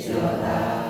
써주소서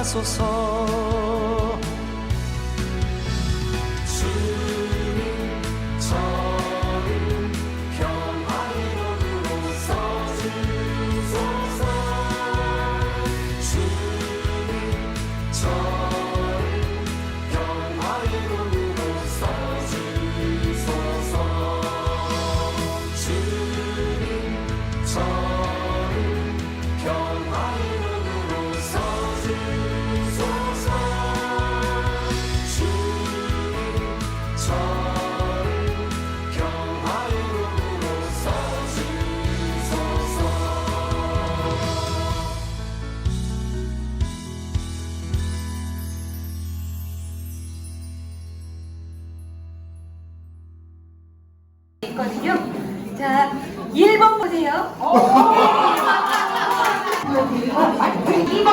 하소서 주님 저를 평화의 도구로 써주소서. 주님 저 있거든요. 자, 1번 보세요. 2번.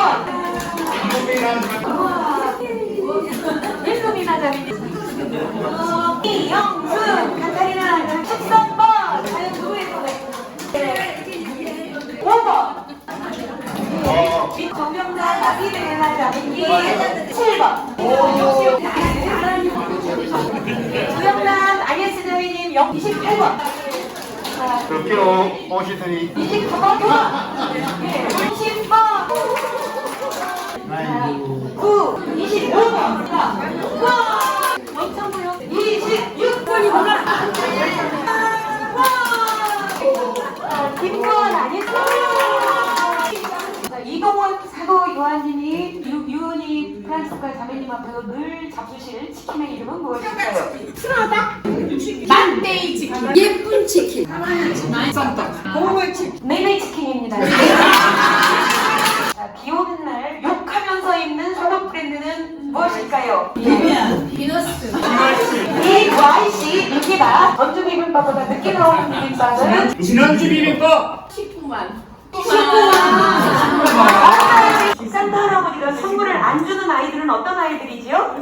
일금이나 자리. 이영순, 카타리나, 13번. 과연 누구일 것 같아요? 5번. 정명자, 나비르나 자리. 7번. 28번. 그렇게요 오시더니 29번. 네, 30번. 아이고 9, 25번. 와! 엄청나요. 26번이구나. 와! 아, 김건 아니죠? 자, 이동원 사고 요한님이 유, 유은이 프란스과 자매님 앞에서 늘 잡수실 치킨의 이름은 무엇일까요? 만데이 치킨 예쁜 치킨. 고물 치킨. 네네 치킨입니다. 자, 비 오는 날 욕하면서 입는 속옷 브랜드는 무엇일까요? 비너스. 이 YC 인기가 전주 비빔밥보다 늦게 나오는 비빔밥은? 지난주 비빔밥! 10분만. 19만. 산타 할아버지가 선물을 안 주는 아이들은 어떤 아이들이지요?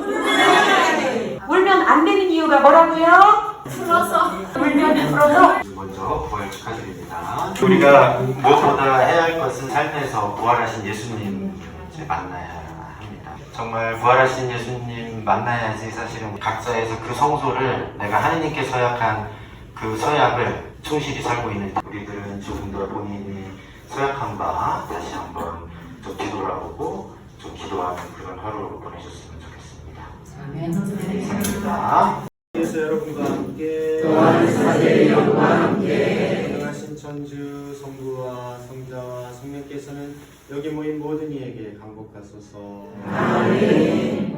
이유가 뭐라고요? 풀어서. 울면 풀어서 먼저 부활 축하드립니다. 우리가 무엇보다 해야 할 것은 삶에서 부활하신 예수님 이제 만나야 합니다. 정말 부활하신 예수님 만나야지 사실은 각자에서 그 성소를 내가 하느님께 서약한 그 서약을 충실히 살고 있는 우리들은 조금 더 본인이 서약한 바 다시 한번 좀 뒤돌아보고 좀 기도하는 그런 하루 보내셨으면 좋겠습니다. 예수 여러분과 함께 영원과 함께 행하신 천주 성부와 성자와 성령께서는 여기 모인 모든 이에게 강복하소서. 아멘